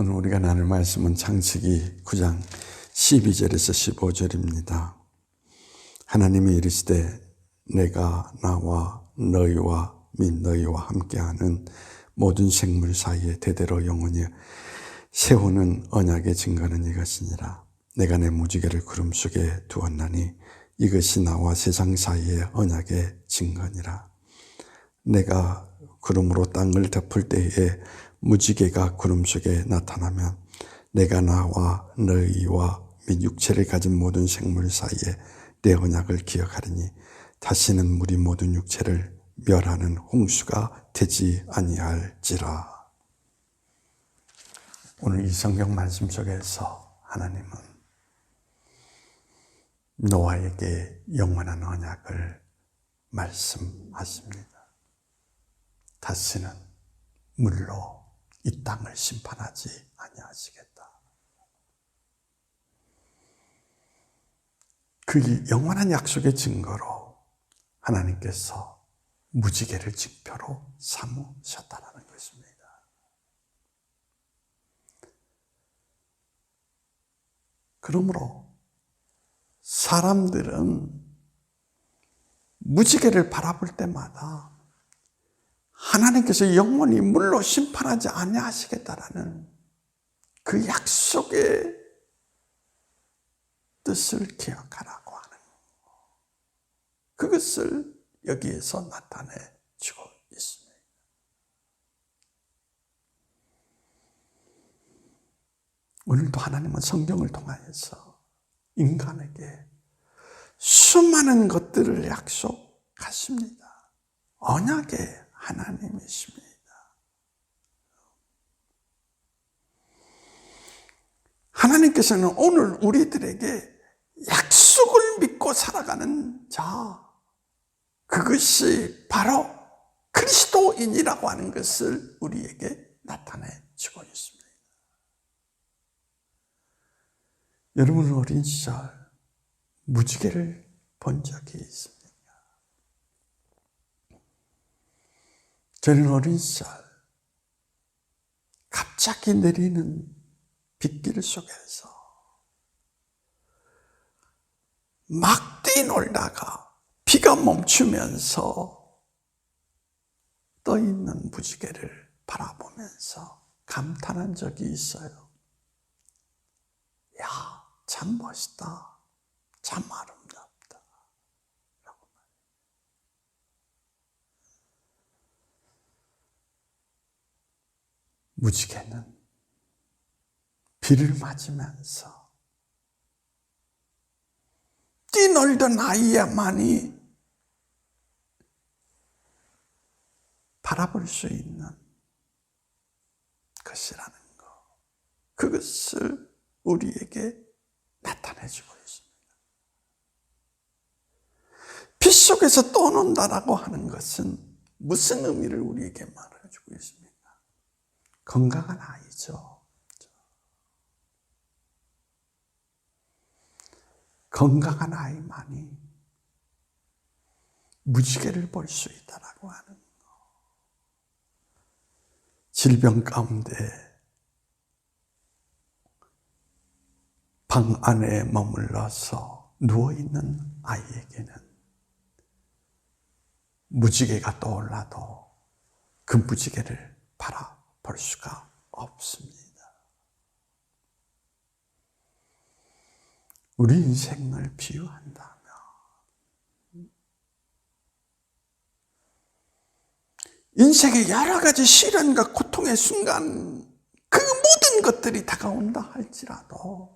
오늘 우리가 나눌 말씀은 창세기 9장 12절에서 15절입니다. 하나님이 이르시되 내가 나와 너희와 및 너희와 함께하는 모든 생물 사이에 대대로 영원히 세우는 언약의 증거는 이것이니라. 내가 내 무지개를 구름 속에 두었나니 이것이 나와 세상 사이의 언약의 증거니라. 내가 구름으로 땅을 덮을 때에 무지개가 구름 속에 나타나면 내가 나와 너희와 및 육체를 가진 모든 생물 사이에 내 언약을 기억하리니 다시는 물이 모든 육체를 멸하는 홍수가 되지 아니할지라. 오늘 이 성경 말씀 속에서 하나님은 노아에게 영원한 언약을 말씀하십니다. 다시는 물로 이 땅을 심판하지 아니하시겠다. 그 영원한 약속의 증거로 하나님께서 무지개를 징표로 삼으셨다는 것입니다. 그러므로 사람들은 무지개를 바라볼 때마다 하나님께서 영원히 물로 심판하지 아니하시겠다라는 그 약속의 뜻을 기억하라고 하는 거. 그것을 여기에서 나타내 주고 있습니다. 오늘도 하나님은 성경을 통하여서 인간에게 수많은 것들을 약속하십니다. 언약의 하나님이십니다. 하나님께서는 오늘 우리들에게 약속을 믿고 살아가는 자, 그것이 바로 그리스도인이라고 하는 것을 우리에게 나타내 주고 있습니다. 여러분 어린 시절 무지개를 본 적이 있습니까? 시절 갑자기 내리는 빗길 속에서 막 뛰놀다가 비가 멈추면서 떠 있는 무지개를 바라보면서 감탄한 적이 있어요. 야, 참 멋있다. 참 아름답다. 라고 무지개는 비를 맞으면서 뛰놀던 아이야만이 바라볼 수 있는 것이라는 것. 그것을 우리에게 나타내주고 있습니다. 빛 속에서 떠논다라고 하는 것은 무슨 의미를 우리에게 말해주고 있습니까? 건강한 아이죠. 건강한 아이만이 무지개를 볼 수 있다라고 하는 거. 질병 가운데 방 안에 머물러서 누워있는 아이에게는 무지개가 떠올라도 그 무지개를 바라 볼 수가 없습니다. 우리 인생을 비유한다면 인생의 여러 가지 시련과 고통의 순간 그 모든 것들이 다가온다 할지라도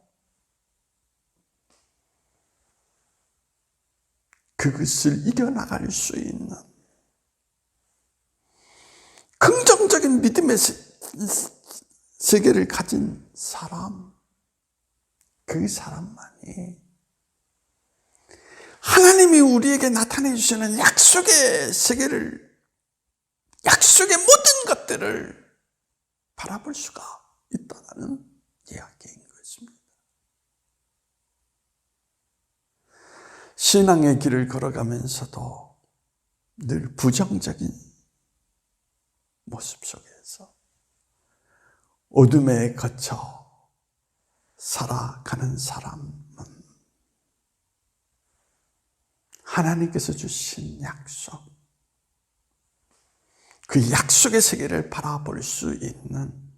그것을 이겨나갈 수 있는 긍정적인 믿음의 세계를 가진 사람 그 사람만이 하나님이 우리에게 나타내 주시는 약속의 세계를 약속의 모든 것들을 바라볼 수가 있다는 이야기인 것입니다. 신앙의 길을 걸어가면서도 늘 부정적인 모습 속에서 어둠에 거쳐 살아가는 사람은 하나님께서 주신 약속, 그 약속의 세계를 바라볼 수 있는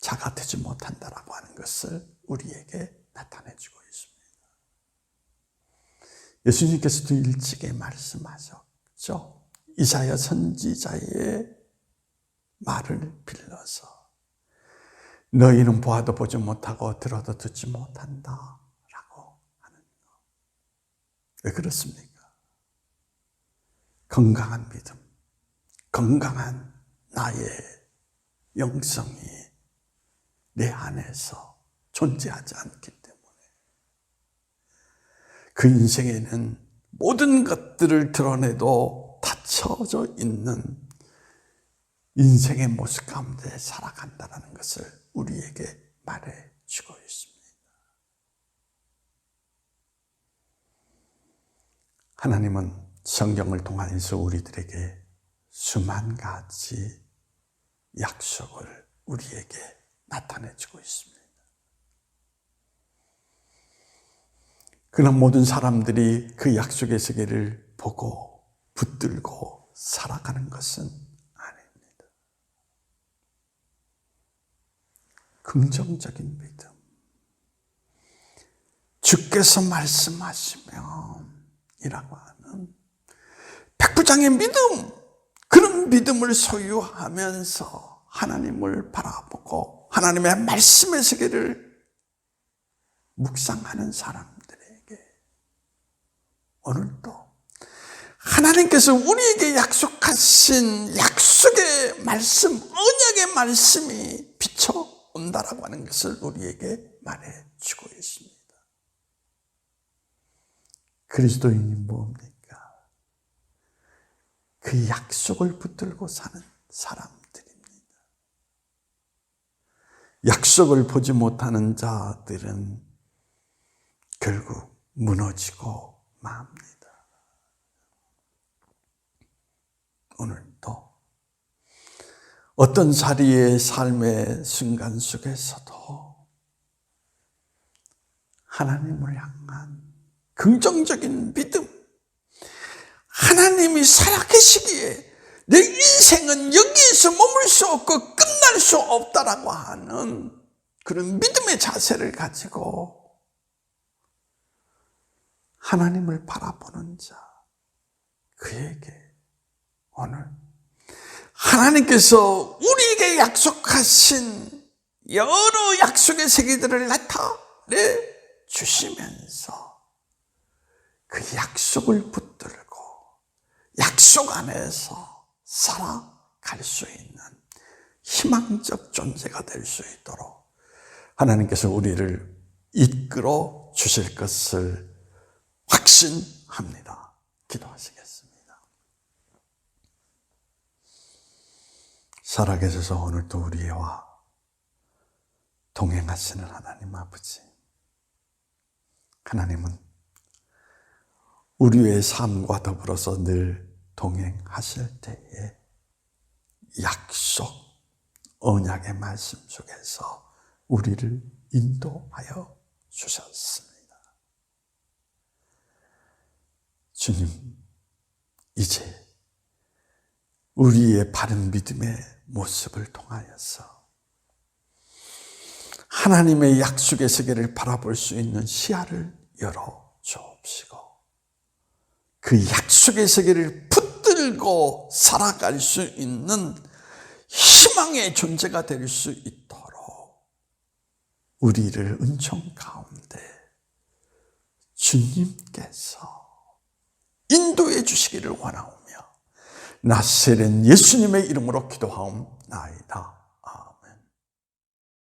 자가 되지 못한다라고 하는 것을 우리에게 나타내주고 있습니다. 예수님께서도 일찍이 말씀하셨죠. 이사야 선지자의 말을 빌려서 너희는 보아도 보지 못하고 들어도 듣지 못한다 라고 하는 것. 왜 그렇습니까? 건강한 믿음, 건강한 나의 영성이 내 안에서 존재하지 않기 때문에 그 인생에는 모든 것들을 드러내도 닫혀져 있는 인생의 모습 가운데 살아간다는 것을 우리에게 말해 주고 있습니다. 하나님은 성경을 통해서 우리들에게 수만 가지 약속을 우리에게 나타내 주고 있습니다. 그러나 모든 사람들이 그 약속의 세계를 보고 붙들고 살아가는 것은 아닙니다. 긍정적인 믿음. 주께서 말씀하시면 이라고 하는 백부장의 믿음, 그런 믿음을 소유하면서 하나님을 바라보고 하나님의 말씀의 세계를 묵상하는 사람들에게 오늘도 하나님께서 우리에게 약속하신 약속의 말씀, 언약의 말씀이 비춰 온다라고 하는 것을 우리에게 말해주고 있습니다. 그리스도인이 뭡니까? 그 약속을 붙들고 사는 사람들입니다. 약속을 보지 못하는 자들은 결국 무너지고 맙니다. 오늘도 어떤 자리의 삶의 순간 속에서도 하나님을 향한 긍정적인 믿음, 하나님이 살아계시기에 내 인생은 여기에서 머물 수 없고 끝날 수 없다라고 하는 그런 믿음의 자세를 가지고 하나님을 바라보는 자, 그에게 오늘 하나님께서 우리에게 약속하신 여러 약속의 세계들을 나타내 주시면서 그 약속을 붙들고 약속 안에서 살아갈 수 있는 희망적 존재가 될 수 있도록 하나님께서 우리를 이끌어 주실 것을 확신합니다. 기도하시겠습니다. 살아계셔서 오늘도 우리와 동행하시는 하나님 아버지. 하나님은 우리의 삶과 더불어서 늘 동행하실 때에 약속, 언약의 말씀 속에서 우리를 인도하여 주셨습니다. 주님, 이제 우리의 바른 믿음의 모습을 통하여서 하나님의 약속의 세계를 바라볼 수 있는 시야를 열어 주옵시고 그 약속의 세계를 붙들고 살아갈 수 있는 희망의 존재가 될 수 있도록 우리를 은총 가운데 주님께서 인도해 주시기를 원하오며 나세는 예수님의 이름으로 기도하옵나이다.